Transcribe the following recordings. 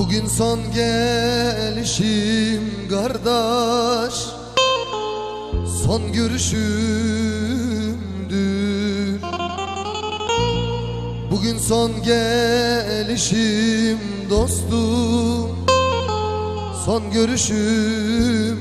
Bugün son gelişim kardeş. Son görüşümdür. Bugün son gelişim dostum. Son görüşümdür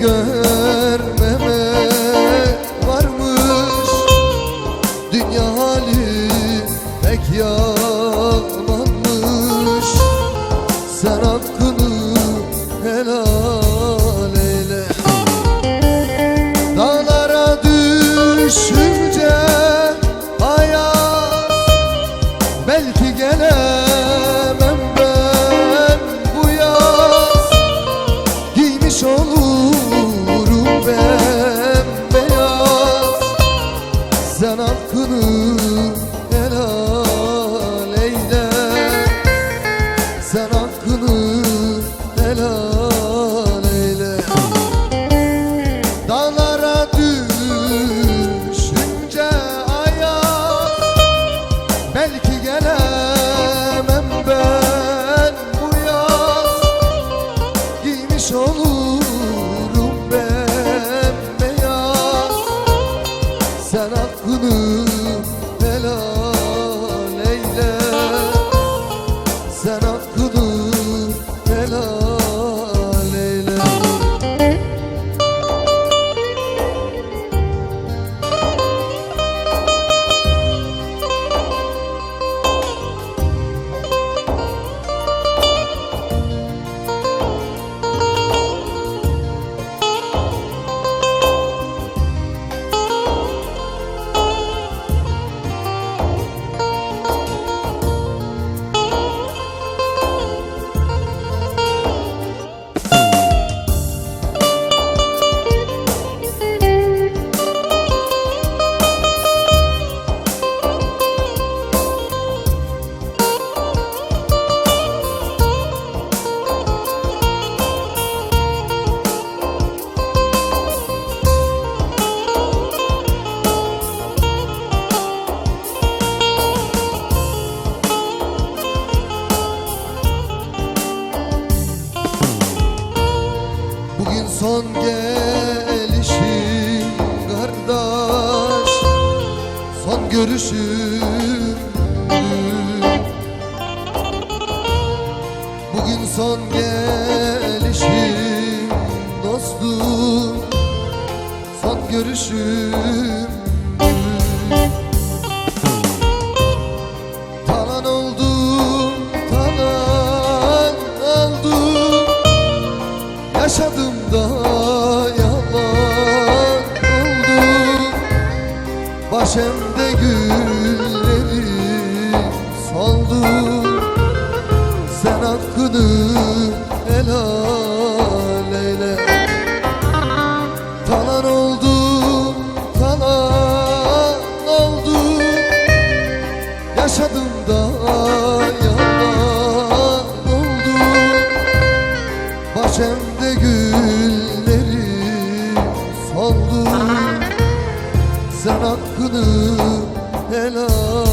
Görmemek varmış. Dünya hali pek yamanmış Sen hakkını helal eyle. Dağlara düşünce hayat Belki gelemem Bugün son gelişim kardeş. Son görüşüm. Bugün son gelişim dostum. Son görüşüm da yalan oldum Başımda güllerim soldu Sen hakkını helal eyle. Talan oldum, talan oldum Yaşadım da yalan oldum Bahçemde hakkını helal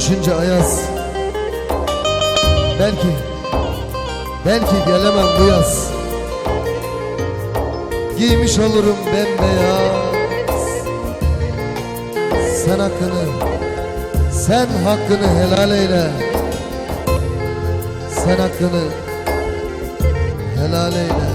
düşünce ayaz. Belki Belki gelemem bu yaz. Giymiş olurum bembeyaz. Sen hakkını Sen hakkını helal eyle. Sen hakkını helal eyle